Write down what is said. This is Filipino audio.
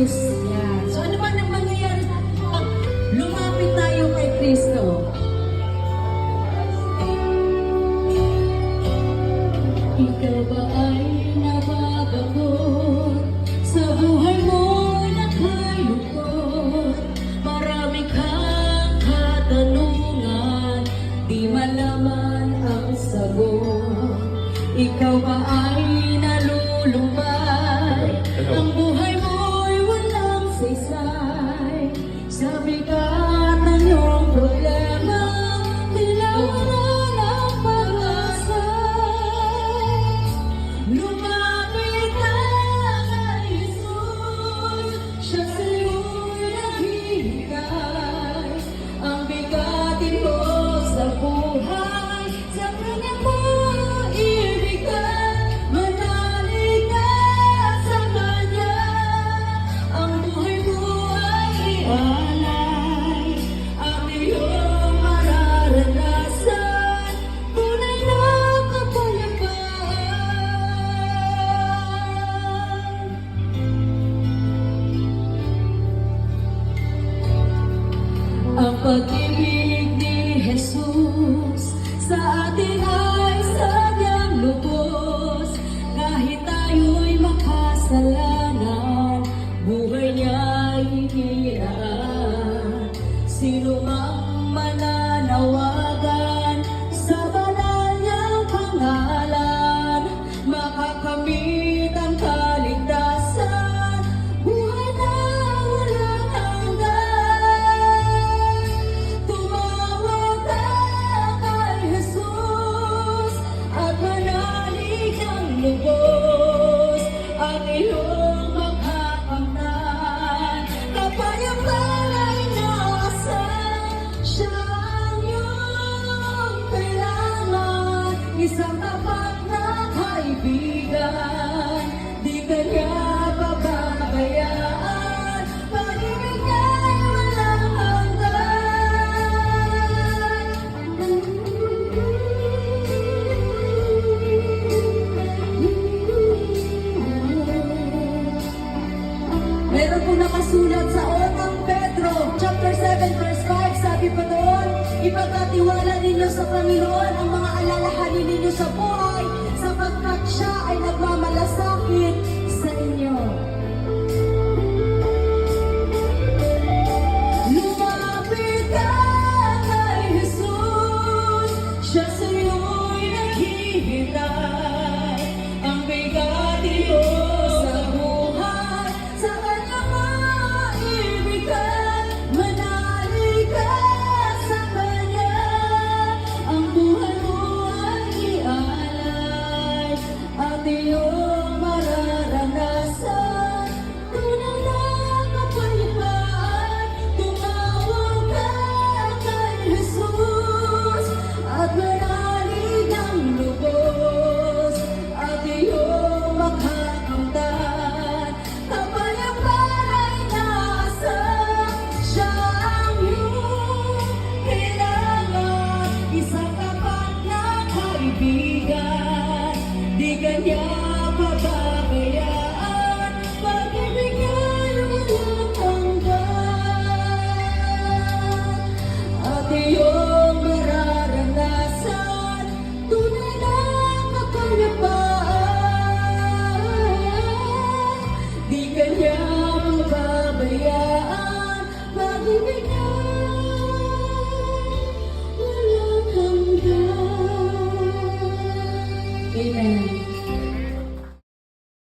Jesus. Yan. So ano man ang mangyayari pag lumapit tayo kay Kristo? Ikaw ba ay nababagot sa buhay mo nakalungkot? Marami kang katanungan, di malaman ang sagot. Ikaw ba ay Ang ni Jesus sa atin ay sadyang lubos. Kahit tayo'y makasalanan, buhay niya'y hinaan Sino mang mananawagan Isang tapat na kaibigan, di kanya pababayaan. Pag-ibig ay walang hanggan. Meron po nakasulat sa unang Pedro, chapter 7, verse 5, sabi pa doon, ipagkatiwala ninyo sa Panginoon ang support Mateo pababayaan.